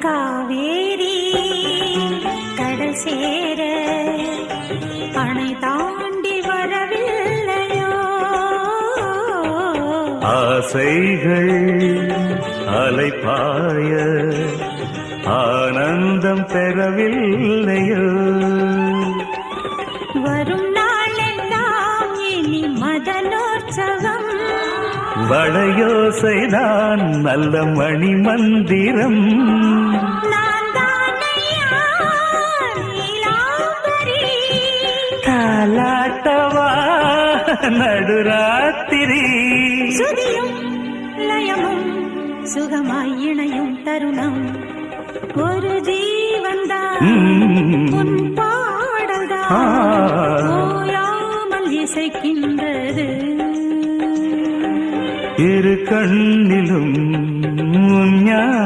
காவேரி கடல் சேர அணை தாண்டி வரவில்லையோ? ஆசைகள் அலைப்பாய ஆனந்தம் பெறவில்லையோ? வரும் நாளெல்லாம் இனி மதனோற்சவம் வளையோசைதான் நல்ல மணி மந்திரம் தாலாட்டவா நடுராத்திரி. லயமும் சுகமாய் இணையும் தருணம். ஒரு ஜீவன்தான் பாடல்தான். ஓயாமல் இசைக்கின்றது. ഇരു കണ്ണിലും ഞാൻ